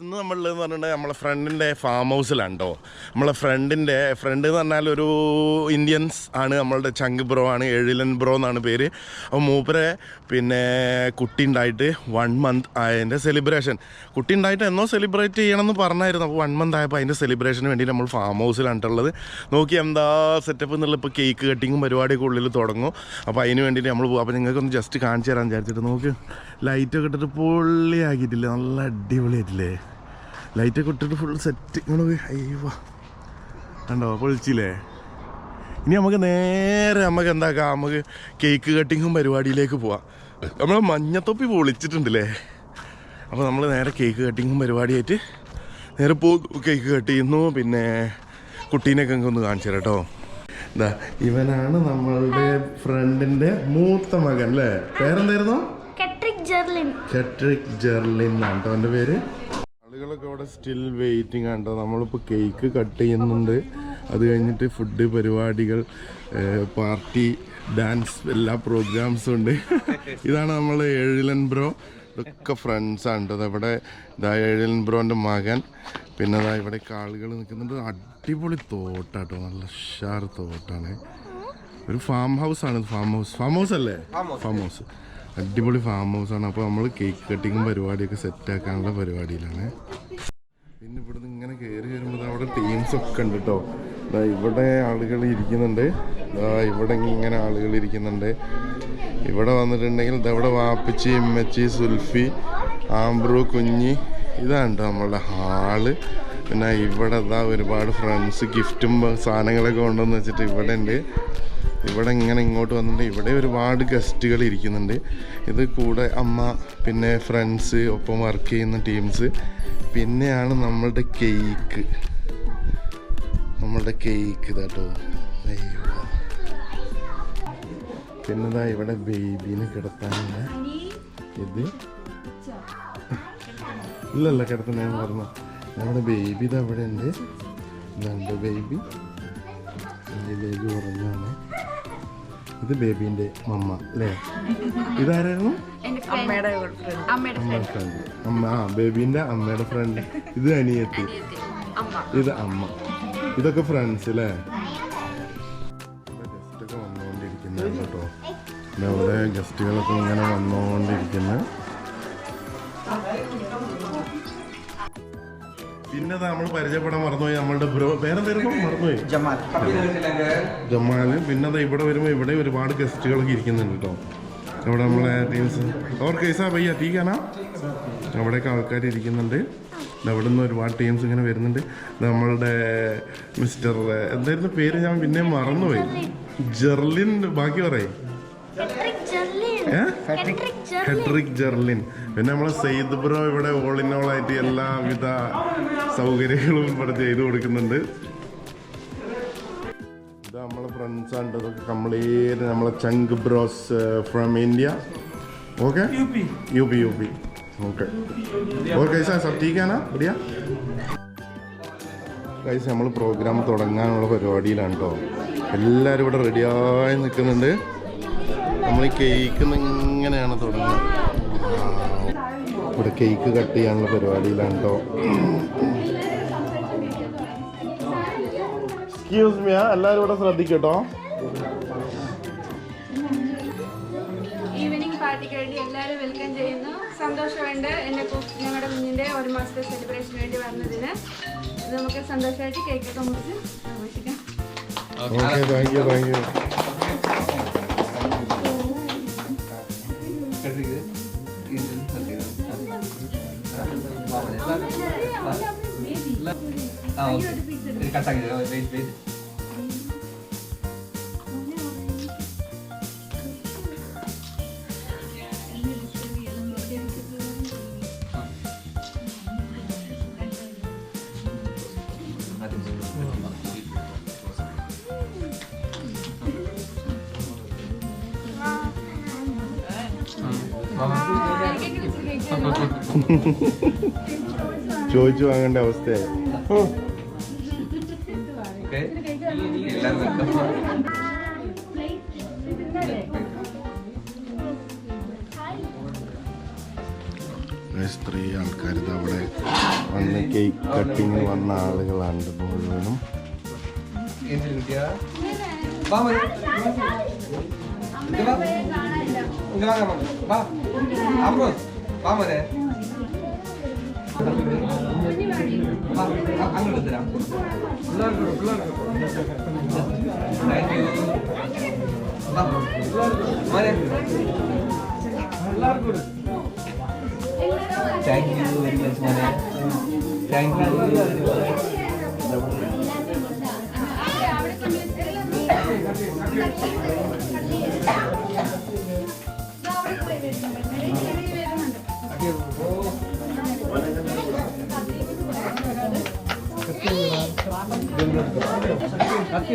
ഇന്ന് നമ്മൾ എന്ന് പറഞ്ഞിട്ടുണ്ടെങ്കിൽ നമ്മളെ ഫ്രണ്ടിന്റെ ഫാം ഹൗസിലാണ് കേട്ടോ നമ്മളെ ഫ്രണ്ടിന്റെ ഫ്രണ്ട് എന്ന് പറഞ്ഞാൽ ഒരു ഇന്ത്യൻസ് ആണ് നമ്മളുടെ ചങ്ക് ബ്രോ ആണ് എഴിലൻ ബ്രോ എന്നാണ് പേര്. അപ്പോൾ മൂപ്പരെ പിന്നെ കുട്ടി ഉണ്ടായിട്ട് വൺ മന്ത് ആയതിന്റെ സെലിബ്രേഷൻ കുട്ടി ഉണ്ടായിട്ട് എന്നോ സെലിബ്രേറ്റ് ചെയ്യണമെന്ന് പറഞ്ഞായിരുന്നു. അപ്പോൾ വൺ മന്ത് ആയപ്പോൾ അതിന്റെ സെലിബ്രേഷന് വേണ്ടി നമ്മൾ ഫാം ഹൗസിലാണ് ഉള്ളത്. നോക്കി എന്താ സെറ്റപ്പ് എന്നുള്ള ഇപ്പോൾ കേക്ക് കട്ടിങ്ങും പരിപാടിയൊക്കെ ഉള്ളിൽ തുടങ്ങും. അപ്പോൾ അതിന് വേണ്ടിയിട്ട് നമ്മൾ പോകും അപ്പോൾ നിങ്ങൾക്കൊന്ന് ജസ്റ്റ് കാണിച്ചു തരാൻ വിചാരിച്ചിട്ട് നോക്ക്. ലൈറ്റൊക്കെ ഇട്ടിട്ട് പൊള്ളിയാക്കിയിട്ടില്ലേ? നല്ല അടിപൊളിയായിട്ടില്ലേ? ലൈറ്റൊക്കെ ഇട്ടിട്ട് ഫുൾ സെറ്റ് ഇങ്ങനെ അയ്യോ കണ്ടോ? പൊളിച്ചില്ലേ? ഇനി നമുക്ക് നേരെ നമുക്ക് എന്താക്കാം നമുക്ക് കേക്ക് കട്ടിങ്ങും പരിപാടിയിലേക്ക് പോവാം. നമ്മൾ മഞ്ഞത്തൊപ്പി പൊളിച്ചിട്ടുണ്ടല്ലേ? അപ്പോൾ നമ്മൾ നേരെ കേക്ക് കട്ടിങ്ങും പരിപാടിയായിട്ട് നേരെ പോ കേക്ക് കട്ട് ചെയ്യുന്നു. പിന്നെ കുട്ടീനെയൊക്കെ ഒന്ന് കാണിച്ചു തരാം കേട്ടോ എന്താ ഇവനാണ് നമ്മളുടെ ഫ്രണ്ടിന്റെ മൂത്ത മകൻ അല്ലേ? പേരെന്തായിരുന്നു? കെട്രിക് ജെർലിൻ കെട്രിക് ജെർലിൻ എന്നാണ് കേട്ടോ എന്റെ പേര്. ആളുകളൊക്കെ അവിടെ സ്റ്റിൽ വെയിറ്റിംഗ് ആണ് നമ്മളിപ്പോൾ കേക്ക് കട്ട് ചെയ്യുന്നുണ്ട്. അത് കഴിഞ്ഞിട്ട് ഫുഡ് പരിപാടികൾ പാർട്ടി ഡാൻസ് എല്ലാ പ്രോഗ്രാംസും ഉണ്ട്. ഇതാണ് നമ്മൾ ഏഴിലൻ ബ്രോ ഇതൊക്കെ ഫ്രണ്ട്സാണ് ഇവിടെ ഇതാ ഏഴിലൻ ബ്രോന്റെ മകൻ. പിന്നെ അതാ ഇവിടെ ആളുകൾ നിൽക്കുന്നുണ്ട്. അടിപൊളി തോട്ടാട്ടോ നല്ല ഉഷാർ തോട്ടാണ്. ഒരു ഫാം ഹൗസ് ആണ് ഫാം ഹൗസ് ഫാം ഹൗസ് അല്ലേ? ഫാം ഹൗസ് അടിപൊളി ഫാം ഹൗസ് ആണ് അപ്പോൾ നമ്മൾ കേക്ക് കട്ടിങ്ങും പരിപാടിയൊക്കെ സെറ്റ് ആക്കാനുള്ള പരിപാടിയിലാണ്. പിന്നെ ഇവിടുന്ന് ഇങ്ങനെ കയറി വരുമ്പോൾ അവിടെ ടീംസ് ഒക്കെ ഉണ്ട് കേട്ടോ ഇവിടെ ആളുകൾ ഇരിക്കുന്നുണ്ട്. ഇവിടെ ഇങ്ങനെ ആളുകൾ ഇരിക്കുന്നുണ്ട്. ഇവിടെ വന്നിട്ടുണ്ടെങ്കിൽ ഇതവിടെ വാപ്പച്ചി ഇമ്മച്ചി സുൽഫി ആംബ്രു കുഞ്ഞി. ഇതാണ് നമ്മളുടെ ഹാൾ. പിന്നെ ഇവിടെ ഇതാ ഒരുപാട് ഫ്രണ്ട്സ് ഗിഫ്റ്റും സാധനങ്ങളൊക്കെ കൊണ്ടുവന്ന് വെച്ചിട്ട് ഇവിടെ ഉണ്ട്. ഇവിടെ ഇങ്ങനെ ഇങ്ങോട്ട് വന്നിട്ട് ഇവിടെ ഒരുപാട് ഗസ്റ്റുകൾ ഇരിക്കുന്നുണ്ട്. ഇത് കൂടെ അമ്മ പിന്നെ ഫ്രണ്ട്സ് ഒപ്പം വർക്ക് ചെയ്യുന്ന ടീംസ് പിന്നെയാണ് നമ്മളുടെ കേക്ക് നമ്മളുടെ കേക്ക് കേട്ടോ അയ്യോ പിന്നെ ഇവിടെ ബേബീനെ കിടത്താനുള്ള ഇത്? ഇല്ലല്ല കിടത്തണ ഞാൻ പറഞ്ഞു നമ്മുടെ ബേബി ഇത് അവിടെ ഉണ്ട്. ഇതുണ്ട് ബേബി ബേബി ഉറങ്ങാണ് ഇത് ബേബീന്റെ മമ്മ അല്ലേ? ഇതാരായിരുന്നു അമ്മയുടെ അമ്മയുടെ ഫ്രണ്ട് അമ്മ ആ ബേബീന്റെ അമ്മയുടെ ഫ്രണ്ട് ഇത് അനിയത്തി. ഇത് അമ്മ. ഇതൊക്കെ ഫ്രണ്ട്സ് അല്ലേ? ഗസ്റ്റൊക്കെ വന്നുകൊണ്ടിരിക്കുന്നു കേട്ടോ. ഇവിടെ ഗസ്റ്റുകളൊക്കെ ഇങ്ങനെ വന്നുകൊണ്ടിരിക്കുന്നു. പിന്നെ നമ്മൾ പരിചയപ്പെടാൻ മറന്നുപോയി. നമ്മളുടെ ബ്രോ പേരെന്തായിരുന്നു മറന്നുപോയി. ജമാൽ. ജമാൽ. പിന്നെ ദാ ഇവിടെ വരുമ്പോൾ ഇവിടെ ഒരുപാട് ഗസ്റ്റുകളൊക്കെ ഇരിക്കുന്നുണ്ട് കേട്ടോ ഇവിടെ നമ്മളെ ടീംസ് ഓർ കൈസാ പയ്യ ടീക്കാനാ അവിടെയൊക്കെ ആൾക്കാർ ഇരിക്കുന്നുണ്ട്. അവിടെ നിന്ന് ഒരുപാട് ടീംസ് ഇങ്ങനെ വരുന്നുണ്ട്. ദാ നമ്മളുടെ മിസ്റ്റർ എന്തായിരുന്നു പേര് ഞാൻ പിന്നെ മറന്നുപോയി. ജെർലിൻ ബാക്കി പറയും. ഹെട്രിക് ജെർലിൻ. പിന്നെ നമ്മളെ സെയ്ദ് ബ്രോ ഇവിടെ ഓൾ ഇൻ ഓൾ ആയിട്ട് എല്ലാവിധ സൗകര്യങ്ങളും ഇവിടെ ചെയ്തു കൊടുക്കുന്നുണ്ട്. ഇത് നമ്മളെ ഫ്രണ്ട്സ് ആണ് ഇതൊക്കെ കംപ്ലീറ്റ് നമ്മളെ ചങ്ക് bros from India okay U P. U P okay okay sir ടീക്കാനാ ബടിയ കൈസ് നമ്മൾ പ്രോഗ്രാം തുടങ്ങാനുള്ള പരിപാടിയിലാണ് കേട്ടോ. എല്ലാവരും ഇവിടെ റെഡിയായി നിൽക്കുന്നുണ്ട്. നമ്മൾ ഈ കേക്ക് ഇങ്ങനെയാണ് തുടങ്ങുന്നത്. ഇവിടെ കേക്ക് കട്ട് ചെയ്യാനുള്ള പരിപാടിയിലാണ് കേട്ടോ എക്സ്ക്യൂസ് മീ എല്ലാവരും ഇവിടെ ശ്രദ്ധിക്കട്ടോ. ഈവനിങ് പാർട്ടിക്ക് വേണ്ടി എല്ലാവരും വെൽക്കം ചെയ്യുന്നു. സന്തോഷമുണ്ട്. എന്റെ ഞങ്ങളുടെ കുഞ്ഞിന്റെ ഒരു മാസത്തെ സെലിബ്രേഷന് വേണ്ടി വന്നതിന്. നമുക്ക് സന്തോഷമായിട്ട് കേക്കൊക്കെ മുറിച്ച് ആഘോഷിക്കാം. Okay thank you thank you കട്ടാക്കി വെയിറ്റ് വെയിറ്റ് ചോദിച്ചു വാങ്ങേണ്ട അവസ്ഥയായി എല്ലാവരും വെൽക്കം സ്ത്രീ ത്രീ ആൾക്കാർ അവിടെ വന്ന് കേക്ക് കട്ടിങ് വന്ന ആളുകളാണ് മുഴുവനും. വാ മോനെ. അങ്ങോട്ട് തരാം താങ്ക് യു മോനെ താങ്ക് യു വെരി മച്ച് മോനെ താങ്ക് യു വെരി കത്തി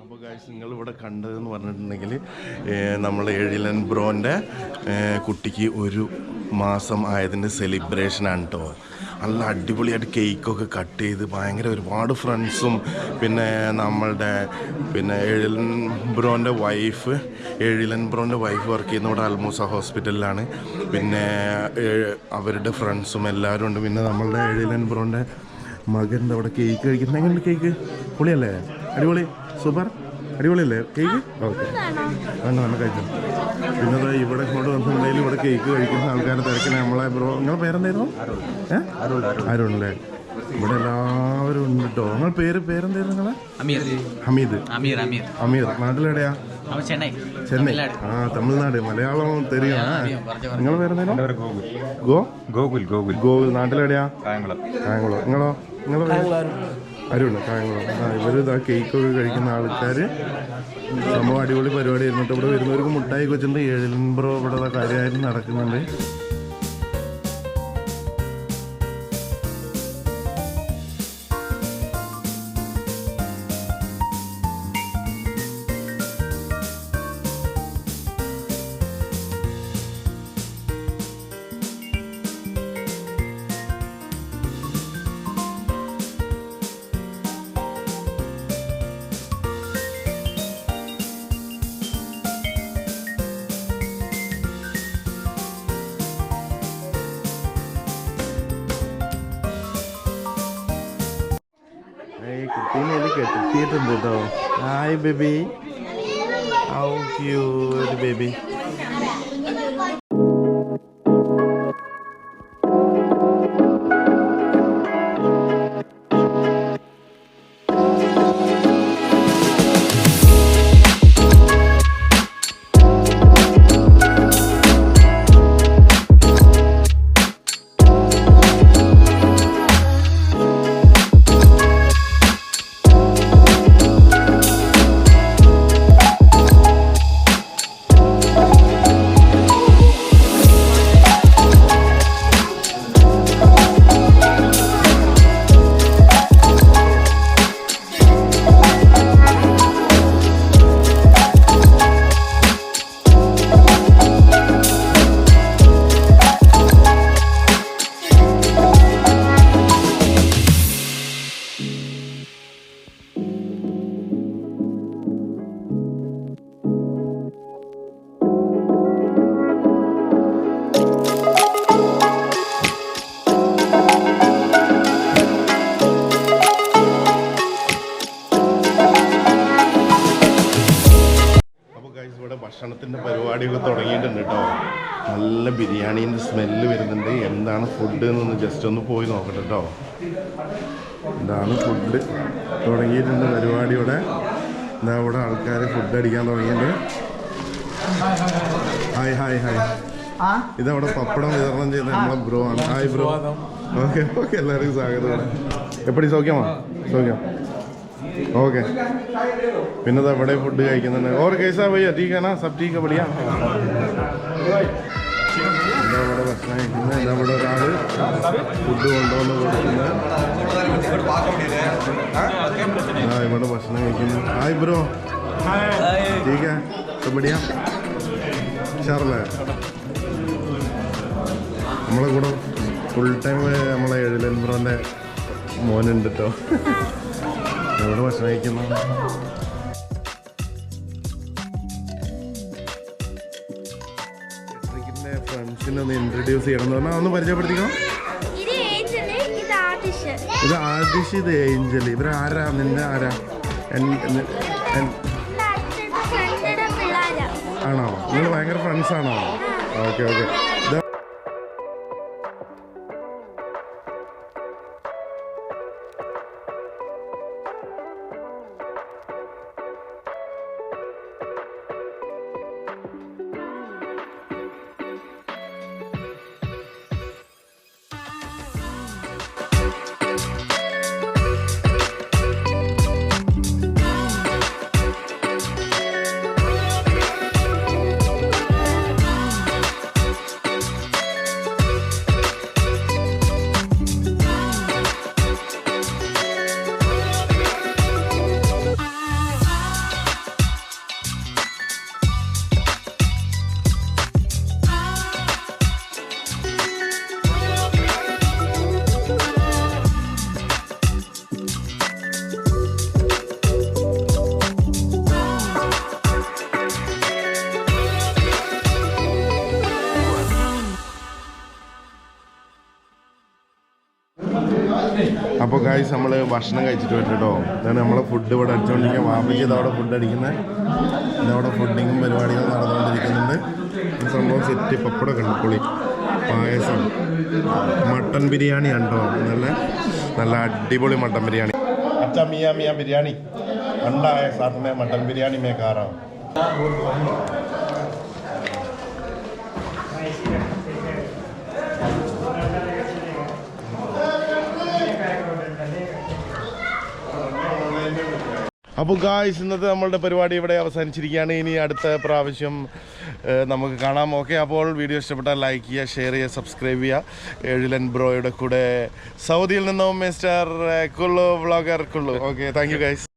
അപ്പോൾ ഗൈസ് നിങ്ങൾ ഇവിടെ കണ്ടതെന്ന് പറഞ്ഞിട്ടുണ്ടെങ്കിൽ നമ്മൾ ഏഴിലൻ ബ്രോന്റെ കുട്ടിക്ക് ഒരു മാസം ആയതിന്റെ സെലിബ്രേഷനാണ് കേട്ടോ നല്ല അടിപൊളിയായിട്ട് കേക്കൊക്കെ കട്ട് ചെയ്ത് ഭയങ്കര ഒരുപാട് ഫ്രണ്ട്സും പിന്നെ നമ്മളുടെ പിന്നെ എഴിലൻ ബ്രോന്റെ വൈഫ് എഴിലൻ ബ്രോന്റെ വൈഫ് വർക്ക് ചെയ്യുന്ന ഇവിടെ അൽമൂസ ഹോസ്പിറ്റലിലാണ് പിന്നെ അവരുടെ ഫ്രണ്ട്സും എല്ലാവരും ഉണ്ട്. പിന്നെ നമ്മളുടെ എഴിലൻ ബ്രോന്റെ മകന്റെ അവിടെ കേക്ക് കഴിക്കുന്നത് എങ്ങനെയുണ്ട് കേക്ക് പൊളിയല്ലേ? അടിപൊളി? സൂപ്പർ? അടിപൊളിയല്ലേ? കേക്ക് ഓക്കെ വേണ്ട വേണ്ട കഴിച്ചു. പിന്നെ ദാ ഇവിടെ ഇങ്ങോട്ട് വന്നിട്ടുണ്ടെങ്കിൽ ഇവിടെ കേക്ക് കഴിക്കുന്ന ആൾക്കാരെ തിരക്കിന് നമ്മളെ ബ്രോ നിങ്ങളെ പേരെന്തായിരുന്നു? ഏ? അരുൺ അല്ലേ? ഇവിടെ എല്ലാവരും ഉണ്ട് കേട്ടോ നിങ്ങൾ പേര് പേരെന്തായിരുന്നു നിങ്ങളെ? അമീർ. ഹമീദ്. അമീർ നാട്ടിലെവിടെയാ? ചെന്നൈ. ചെന്നൈ. ആ തമിഴ്നാട്. മലയാളം തരികയാണ് നിങ്ങൾ പേരെന്തായിരുന്നു? ഗോ? ഗോകുൽ ഗോകുൽ. ഗോകുൽ. നാട്ടിലെവിടെയാ? കായംകുളം. കായംകുളം. നിങ്ങളോ? നിങ്ങളോ അരുണ് കായംകുളം ആ ഇവർ ഇതാ കേക്കൊക്കെ കഴിക്കുന്ന ആൾക്കാർ സംഭവം അടിപൊളി പരിപാടി ഇരുന്നിട്ട് ഇവിടെ വരുന്നവർക്ക് മുട്ടായി വെച്ചിട്ടുണ്ട് ഏഴിലമ്പറോ ഇവിടെ കാര്യമായിട്ട് നടക്കുന്നുണ്ട്. ഏയ് കുട്ടീനെ ഇതിൽ കെട്ടിയിട്ടുണ്ട് കേട്ടോ ഹായ് ബേബി ഔ ക്യൂട്ട് ബേബി നല്ല ബിരിയാണീന്റെ സ്മെല്ല് വരുന്നുണ്ട്. എന്താണ് ഫുഡ് എന്നൊന്ന് ജസ്റ്റ് ഒന്ന് പോയി നോക്കട്ടെ കേട്ടോ ഇതാണ് ഫുഡ് തുടങ്ങിയിട്ടുണ്ട് പരിപാടിയോടെ. ഇതാ എന്താ ഇവിടെ ആൾക്കാർ ഫുഡ് അടിക്കാൻ തുടങ്ങിയിട്ടുണ്ട്. ഹായ് ഹായ് ഹായ് ഇതവിടെ പപ്പടം വിതരണം ചെയ്യുന്ന നമ്മളെ ബ്രോ ആണ്. ഹായ് ബ്രോ ഓക്കെ ഓക്കെ എല്ലാവർക്കും സ്വാഗതം. എപ്പോഴും എപ്പടി? സൗഖ്യമാ? സൗഖ്യം. ഓക്കെ പിന്നെ ദാ ഇവിടെ ഫുഡ് കഴിക്കുന്നുണ്ട് ഓർ കേസാ ഭയ്യ ठीक है ना सब ठीक है बढ़िया എന്താ ഇവിടെ ഭക്ഷണം കഴിക്കുന്നത് എന്താ ഇവിടെ ഒരാൾ ഫുഡ് കൊണ്ടുവന്ന് കൊടുക്കുന്നത് ആ ഇവിടെ ഭക്ഷണം കഴിക്കുന്നു ഹായ് ബ്രോ ठीक है सब बढ़िया ഉഷാറല്ലേ നമ്മളെ കൂടെ ഫുൾ ടൈം നമ്മളെ എഴിലൻബ്രോൻ്റെ മോനുണ്ട് കേട്ടോ എവിടെ ഭക്ഷണം കഴിക്കുന്നു ഫ്രണ്ട്സിനെ ഒന്ന് ഇൻട്രൊഡ്യൂസ് ചെയ്യണം എന്ന് പറഞ്ഞാൽ ഒന്ന് പരിചയപ്പെടുത്തിക്കണം? ഇത് ഇത് ഇത് ആദിഷ് ഇത് ഏഞ്ചൽ ഇവർ ആരാ? നിന്റെ ആരാ? ഇത് ആണോ? നിങ്ങൾ ഭയങ്കര ഫ്രണ്ട്സ് ആണോ? Okay okay. അപ്പോൾ ഭക്ഷണം കഴിച്ചിട്ട് വരും കേട്ടോ ഇതാണ് നമ്മളെ ഫുഡ് ഇവിടെ അടിച്ചുകൊണ്ടിരിക്കുക വാപ്പയ്ക്ക് ഇതവിടെ ഫുഡ് അടിക്കുന്നത് ഇതവിടെ ഫുഡിങ്ങും പരിപാടികളും നടന്നുകൊണ്ടിരിക്കുന്നുണ്ട്. ഈ സംഭവം സെറ്റ് പപ്പടമൊക്കെ ഉണ്ട് പൊളി പായസം മട്ടൻ ബിരിയാണി ഉണ്ടോ നല്ല നല്ല അടിപൊളി മട്ടൻ ബിരിയാണി. അച്ഛാ മിയ മിയ ബിരിയാണി. ഉണ്ടായ സാറിന് മട്ടൻ ബിരിയാണി മേ അപ്പോൾ ഗായ്സ് ഇന്നത്തെ നമ്മളുടെ പരിപാടി ഇവിടെ അവസാനിച്ചിരിക്കുകയാണ്. ഇനി അടുത്ത പ്രാവശ്യം നമുക്ക് കാണാം. ഓക്കെ അപ്പോൾ വീഡിയോ ഇഷ്ടപ്പെട്ടാൽ ലൈക്ക് ചെയ്യുക ഷെയർ ചെയ്യുക സബ്സ്ക്രൈബ് ചെയ്യുക. എഴിലൻ ബ്രോയുടെ കൂടെ സൗദിയിൽ നിന്നും mister Kullu vlogger Kullu. Okay thank you guys